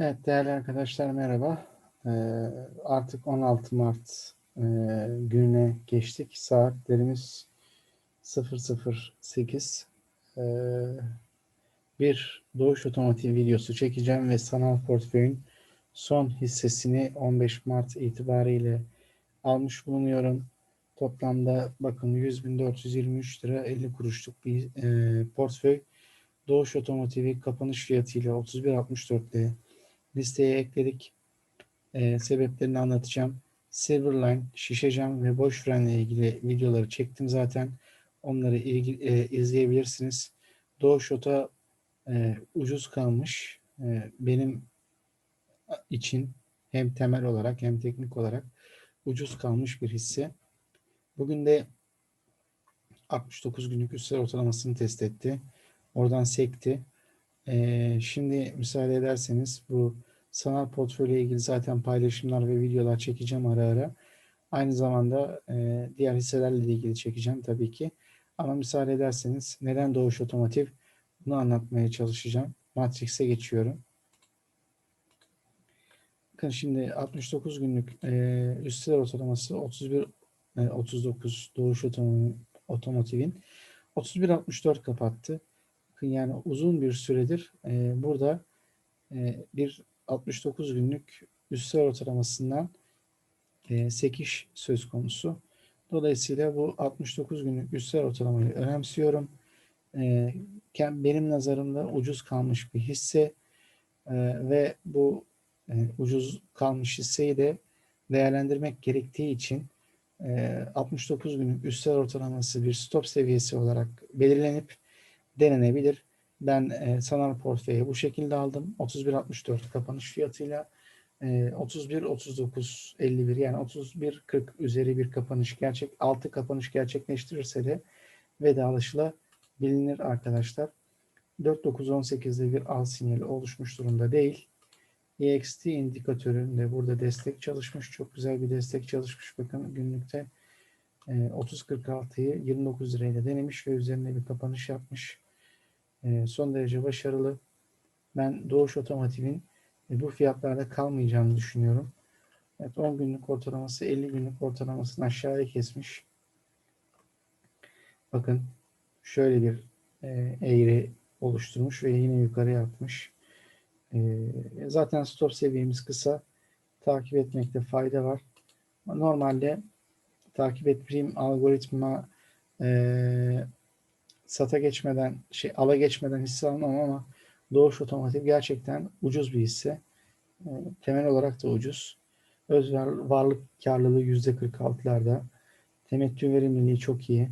Evet değerli arkadaşlar merhaba. Ee, artık 16 Mart e, gününe geçtik. Saatlerimiz 008. Ee, bir Doğuş Otomotiv videosu çekeceğim ve sanal portföyün son hissesini 15 Mart itibariyle almış bulunuyorum. Toplamda bakın 100.423 lira 50 kuruşluk bir e, portföy. Doğuş Otomotiv'i kapanış fiyatıyla 31.64 ile listeye ekledik. E, sebeplerini anlatacağım. Silverline, şişe cam ve boş frenle ilgili videoları çektim zaten. Onları ilgi, e, izleyebilirsiniz. Doğuş Oto e, ucuz kalmış. E, benim için hem temel olarak hem teknik olarak ucuz kalmış bir hisse. Bugün de 69 günlük üstel ortalamasını test etti. Oradan sekti. Ee, şimdi müsaade ederseniz bu sanal portföyle ilgili zaten paylaşımlar ve videolar çekeceğim ara ara. Aynı zamanda e, diğer hisselerle ilgili çekeceğim tabii ki. Ama müsaade ederseniz neden Doğuş Otomotiv bunu anlatmaya çalışacağım. Matrix'e geçiyorum. Bakın şimdi 69 günlük e, üstel ortalaması 31 e, 39 Doğuş Otomotiv'in 31.64 kapattı yani uzun bir süredir e, burada e, bir 69 günlük üstel ortalamasından e, sekiş söz konusu. Dolayısıyla bu 69 günlük üstel ortalamayı önemsiyorum. E, benim nazarımda ucuz kalmış bir hisse e, ve bu e, ucuz kalmış hisseyi de değerlendirmek gerektiği için e, 69 günlük üstel ortalaması bir stop seviyesi olarak belirlenip denenebilir. Ben e, sanal portföyü bu şekilde aldım. 31.64 kapanış fiyatıyla e, 31.39.51 yani 31.40 üzeri bir kapanış gerçek 6 kapanış gerçekleştirirse de vedalaşıla bilinir arkadaşlar. 4918'de bir al sinyali oluşmuş durumda değil. EXT indikatöründe burada destek çalışmış. Çok güzel bir destek çalışmış. Bakın günlükte 30.46'yı 29 lirayla denemiş ve üzerine bir kapanış yapmış. Ee, son derece başarılı. Ben Doğuş Otomotiv'in e, bu fiyatlarda kalmayacağını düşünüyorum. Evet 10 günlük ortalaması 50 günlük ortalamasını aşağıya kesmiş. Bakın şöyle bir e, eğri oluşturmuş ve yine yukarı yapmış. E, zaten stop seviyemiz kısa. Takip etmekte fayda var. Normalde takip ettiğim algoritma e, sata geçmeden, şey ala geçmeden hisse almam ama Doğuş Otomotiv gerçekten ucuz bir hisse. E, temel olarak da ucuz. Öz varlık karlılığı yüzde 46'larda. Temettü verimliliği çok iyi.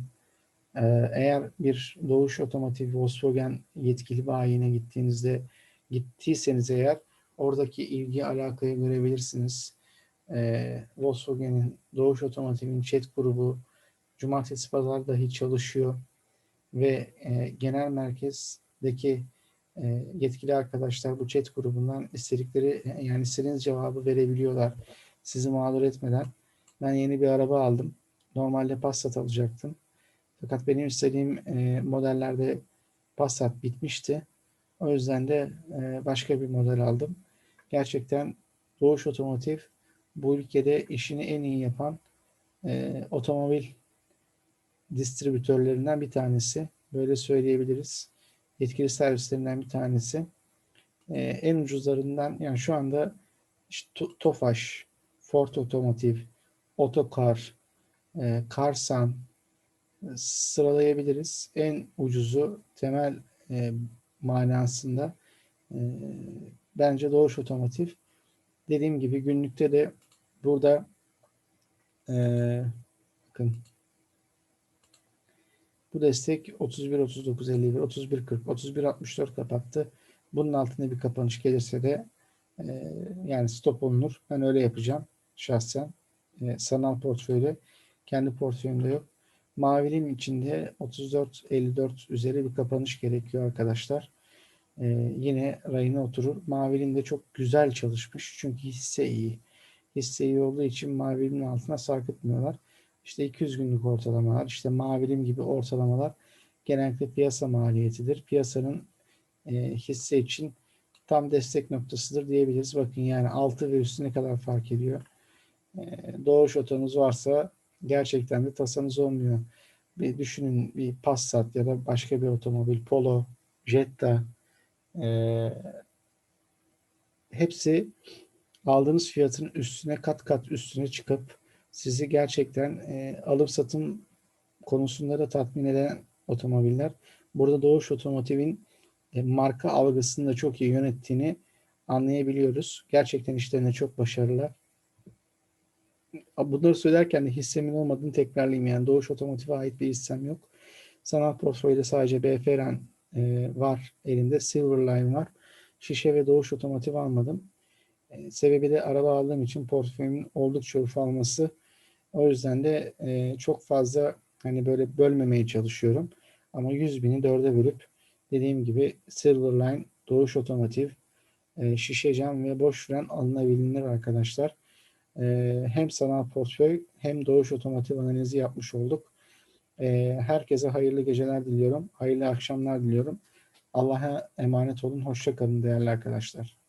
E, eğer bir Doğuş Otomotiv Volkswagen yetkili bayine gittiğinizde gittiyseniz eğer oradaki ilgi alakayı görebilirsiniz. E, Volkswagen'in Doğuş Otomotiv'in chat grubu cumartesi pazar dahi çalışıyor ve e, genel merkezdeki e, yetkili arkadaşlar bu chat grubundan istedikleri yani istediğiniz cevabı verebiliyorlar. Sizi mağdur etmeden. Ben yeni bir araba aldım. Normalde Passat alacaktım. Fakat benim istediğim e, modellerde Passat bitmişti. O yüzden de e, başka bir model aldım. Gerçekten Doğuş Otomotiv bu ülkede işini en iyi yapan e, otomobil distribütörlerinden bir tanesi. Böyle söyleyebiliriz. Yetkili servislerinden bir tanesi. Ee, en ucuzlarından yani şu anda işte Tofaş, Ford Otomotiv, Otokar, e, Karsan e, sıralayabiliriz. En ucuzu temel e, manasında e, bence Doğuş Otomotiv. Dediğim gibi günlükte de burada e, bakın bu destek 31 39 51 31 40 31 64 kapattı. Bunun altında bir kapanış gelirse de e, yani stop olunur. Ben öyle yapacağım şahsen. E, sanal portföyde kendi portföyümde yok. Mavilim içinde 34 54 üzeri bir kapanış gerekiyor arkadaşlar. E, yine rayına oturur. Mavilim de çok güzel çalışmış. Çünkü hisse iyi. Hisse iyi olduğu için mavilimin altına sarkıtmıyorlar. İşte 200 günlük ortalamalar, işte mavilim gibi ortalamalar genellikle piyasa maliyetidir. Piyasanın e, hisse için tam destek noktasıdır diyebiliriz. Bakın yani altı ve üstü ne kadar fark ediyor. Ee, Doğuş otonuz varsa gerçekten de tasanız olmuyor. Bir düşünün bir Passat ya da başka bir otomobil, Polo, Jetta ee, hepsi aldığınız fiyatın üstüne kat kat üstüne çıkıp sizi gerçekten e, alım satım konusunda da tatmin eden otomobiller. Burada Doğuş Otomotiv'in e, marka algısını da çok iyi yönettiğini anlayabiliyoruz. Gerçekten işlerine çok başarılı. Bunları söylerken de hissemin olmadığını tekrarlayayım. Yani Doğuş Otomotiv'e ait bir hissem yok. Sanat portföyde sadece BFRN e, var elimde. Silverline var. Şişe ve Doğuş Otomotiv almadım. E, sebebi de araba aldığım için portföyümün oldukça ufalması. O yüzden de e, çok fazla hani böyle bölmemeye çalışıyorum. Ama 100 bini dörde bölüp dediğim gibi Silverline, Doğuş Otomotiv, e, şişe cam ve boş fren alınabilir arkadaşlar. E, hem sanal portföy hem Doğuş Otomotiv analizi yapmış olduk. E, herkese hayırlı geceler diliyorum. Hayırlı akşamlar diliyorum. Allah'a emanet olun. Hoşça kalın değerli arkadaşlar.